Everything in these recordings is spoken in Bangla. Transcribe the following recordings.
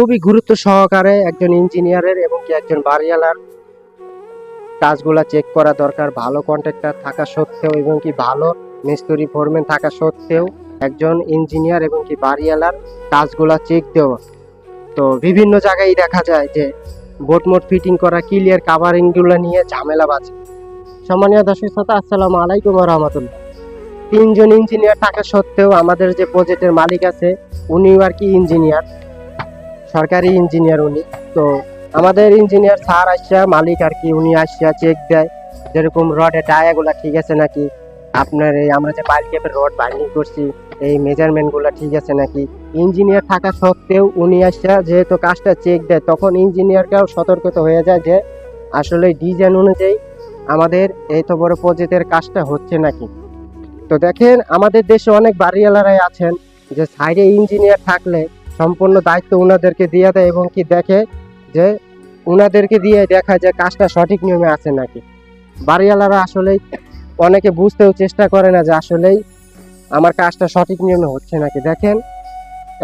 খুবই গুরুত্ব সহকারে একজন ইঞ্জিনিয়ারের এবং কি একজন বাড়িওয়ালার কাজগুলা চেক করা দরকার। ভালো কন্ট্রাক্টর থাকা সত্ত্বেও এবং কি ভালো মিস্ত্রি ফোরম্যান থাকা সত্ত্বেও একজন ইঞ্জিনিয়ার এবং কি বাড়িওয়ালার কাজগুলা চেক দেওয়া। তো বিভিন্ন জায়গায় দেখা যায় যে বোট মোট ফিটিং করা ক্লিয়ার কাভারিংগুলো নিয়ে ঝামেলা বাজে। সম্মানীয় দর্শক শ্রোতা, আসসালামু আলাইকুম রহমতুল্লাহ। তিনজন ইঞ্জিনিয়ার থাকা সত্ত্বেও আমাদের যে প্রজেক্টের মালিক আছে, উনিও আর কি ইঞ্জিনিয়ার সরকারি ইঞ্জিনিয়ার উনি। তো আমাদের ইঞ্জিনিয়ার স্যার আসছে মালিক আর কি, উনি আসছে চেক দেয়, যেরকম রডের টায়াগুলা ঠিক আছে নাকি? আপনার এই আমরা যে পাইল ক্যাপের রড বাইন্ডিং করছি, এই মেজারমেন্টগুলা ঠিক আছে নাকি? ইঞ্জিনিয়ার থাকা সত্ত্বেও উনি আসছে যেহেতু কাজটা চেক দেয়, তখন ইঞ্জিনিয়ারকেও সতর্কত হয়ে যায় যে আসলে ডিজাইন অনুযায়ী আমাদের এই তো বড় প্রজেক্টের কাজটা হচ্ছে নাকি। তো দেখেন, আমাদের দেশে অনেক বাড়িওয়ালারাই আছেন, যে সাইডে ইঞ্জিনিয়ার থাকলে সম্পূর্ণ দায়িত্ব ওনাদেরকে দিয়ে দেয় এবং কি দেখে যে ওনাদেরকে দিয়ে দেখা যায় কাজটা সঠিক নিয়মে আছে নাকি। বাড়িওয়ালারা আসলেই অনেকে বুঝতেও চেষ্টা করে না যে আসলেই আমার কাজটা সঠিক নিয়মে হচ্ছে নাকি। দেখেন,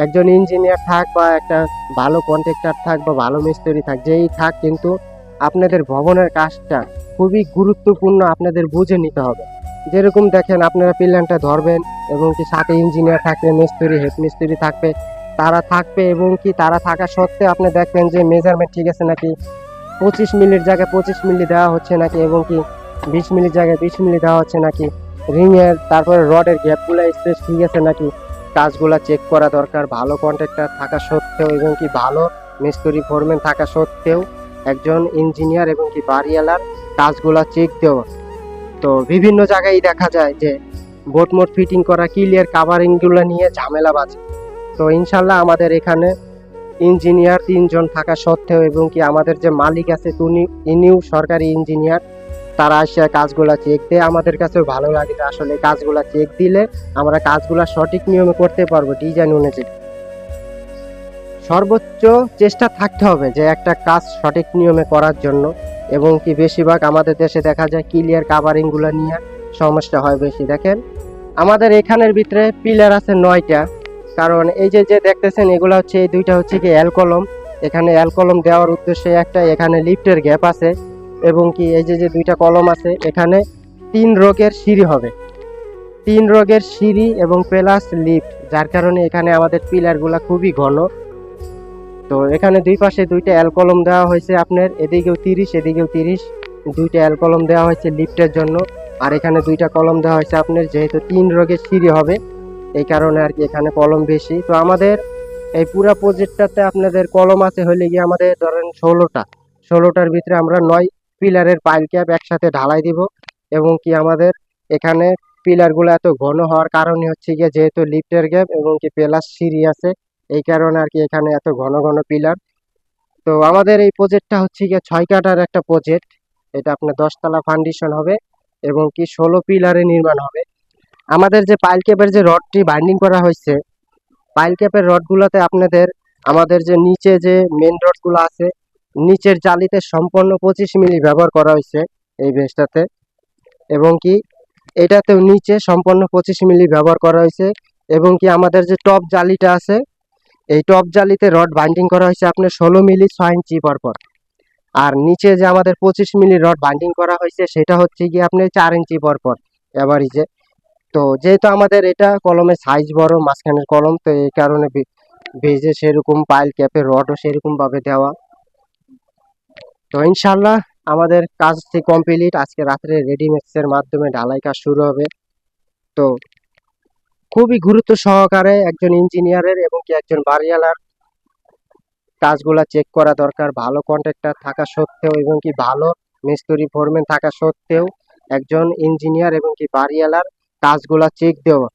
একজন ইঞ্জিনিয়ার থাক বা একটা ভালো কন্ট্রাক্টর থাক বা ভালো মিস্ত্রি থাক, যেই থাক কিন্তু আপনাদের ভবনের কাজটা খুবই গুরুত্বপূর্ণ আপনাদের বুঝে নিতে হবে। যেরকম দেখেন আপনারা পিলানটা ধরবেন এবং কি সাথে ইঞ্জিনিয়ার থাকবে, মিস্ত্রি, হেড মিস্ত্রি থাকবে তারা থাকবে এবং কি তারা থাকা সত্ত্বেও আপনি দেখবেন যে মেজারমেন্ট ঠিক আছে নাকি? পঁচিশ মিনিট জায়গায় পঁচিশ মিনিট দেওয়া হচ্ছে নাকি এবং কি বিশ মিনিট জায়গায় বিশ মিনিট দেওয়া হচ্ছে নাকি? রিংয়ের তারপরে রডের গ্যাপগুলো স্পেস ঠিক আছে নাকি? কাজগুলা চেক করা দরকার, ভালো কন্ট্রাক্টর থাকা সত্ত্বেও এবং কি ভালো মিস্ত্রি ফোরম্যান থাকা সত্ত্বেও একজন ইঞ্জিনিয়ার এবং কি বাড়িওয়ালার কাজগুলা চেক দেওয়া। তো বিভিন্ন জায়গায় দেখা যায় যে বোট মোট ফিটিং করা ক্লিয়ার কাভারিংগুলো নিয়ে ঝামেলা বাজে। তো ইনশাল্লাহ আমাদের এখানে ইঞ্জিনিয়ার তিনজন থাকা সত্ত্বেও এবং কি আমাদের যে মালিক আছে তিনি, ইনিও সরকারি ইঞ্জিনিয়ার, তারা আসে কাজগুলা চেক দেয় আমাদের কাছেও ভালো লাগে যে আসলে কাজগুলা চেক দিলে আমরা কাজগুলা সঠিক নিয়মে করতে পারব ডিজাইন অনুযায়ী। সর্বোচ্চ চেষ্টা থাকতে হবে যে একটা কাজ সঠিক নিয়মে করার জন্য এবং কি বেশিরভাগ আমাদের দেশে দেখা যায় ক্লিয়ার কাভারিংগুলো নিয়ে সমস্যা হয় বেশি। দেখেন, আমাদের এখানের ভিতরে পিলার আছে নয়টা। কারণ এই যে যে দেখতেছেন, এগুলো হচ্ছে, এই দুইটা হচ্ছে কি অ্যালকলম এখানে অ্যালকলম দেওয়ার উদ্দেশ্যে একটা, এখানে লিফটের গ্যাপ আছে এবং কি এই যে যে দুইটা কলম আছে, এখানে তিন রোগের সিঁড়ি হবে। তিন রোগের সিঁড়ি এবং প্লাস লিফট, যার কারণে এখানে আমাদের পিলারগুলা খুবই ঘন। তো এখানে দুই পাশে দুইটা অ্যালকলম দেওয়া হয়েছে আপনার, এদিকেও তিরিশ এদিকেও তিরিশ। দুইটা অ্যালকলম দেওয়া হয়েছে লিফটের জন্য। আর এখানে দুইটা কলম দেওয়া হয়েছে আপনার, যেহেতু তিন রোগের সিঁড়ি হবে এই কারণে আর কি এখানে কলম বেশি। তো আমাদের এই পুরো প্রজেক্টটাতে আপনাদের কলম আছে হলে গিয়ে আমাদের ধরেন ষোলোটা। ষোলোটার ভিতরে আমরা নয় পিলারের পাইল ক্যাপ একসাথে ঢালাই দিব এবং কি আমাদের এখানে পিলারগুলো এত ঘন হওয়ার কারণে হচ্ছে গিয়ে যেহেতু লিফটের গ্যাপ এবং কি প্লাস সিঁড়ি আছে, এই কারণে আর কি এখানে এত ঘন ঘন পিলার তো আমাদের এই প্রজেক্টটা হচ্ছে গিয়ে ছয় কাটার একটা প্রজেক্ট এটা আপনার দশতলা ফাউন্ডেশন হবে এবং কি ষোলো পিলারে নির্মাণ হবে। আমাদের যে পাইল ক্যাপের যে রডটি বাইন্ডিং করা হয়েছে পাইল ক্যাপের রডগুলোতে আপনাদের আমাদের যে নিচে যে মেন রডগুলো আছে, নিচের জালিতে সম্পূর্ণ পঁচিশ মিলি ব্যবহার করা হয়েছে এই বেসটাতে এবং কি এটাতেও নিচে সম্পূর্ণ পঁচিশ মিলি ব্যবহার করা হয়েছে। এবং কি আমাদের যে টপ জালিটা আছে, এই টপ জালিতে রড বাইন্ডিং করা হয়েছে আপনার ষোলো মিলি ছয় ইঞ্চি পরপর আর নিচে যে আমাদের পঁচিশ মিলি রড বাইন্ডিং করা হয়েছে, সেটা হচ্ছে গিয়ে আপনি চার ইঞ্চি পরপর এভারেজে তো যেহেতু আমাদের এটা কলমের সাইজ বড়, মাঝখানের কলম, তো এই কারণে বেজে সেরকম পাইল ক্যাপের রডও সেরকম ভাবে দেওয়া। তো ইনশাল্লাহ আমাদের কাজটি কমপ্লিট আজকে রাত্রে রেডিমেক্সের মাধ্যমে ঢালাই কাজ শুরু হবে। তো খুবই গুরুত্ব সহকারে একজন ইঞ্জিনিয়ারের এবং কি একজন বাড়িওয়ালার কাজগুলা চেক করা দরকার। ভালো কন্ট্রাক্টর থাকা সত্ত্বেও এবং কি ভালো মিস্ত্রি ফোরম্যান থাকা সত্ত্বেও একজন ইঞ্জিনিয়ার এবং কি বাড়িওয়ালার কাজগুলা চেক দেওয়া।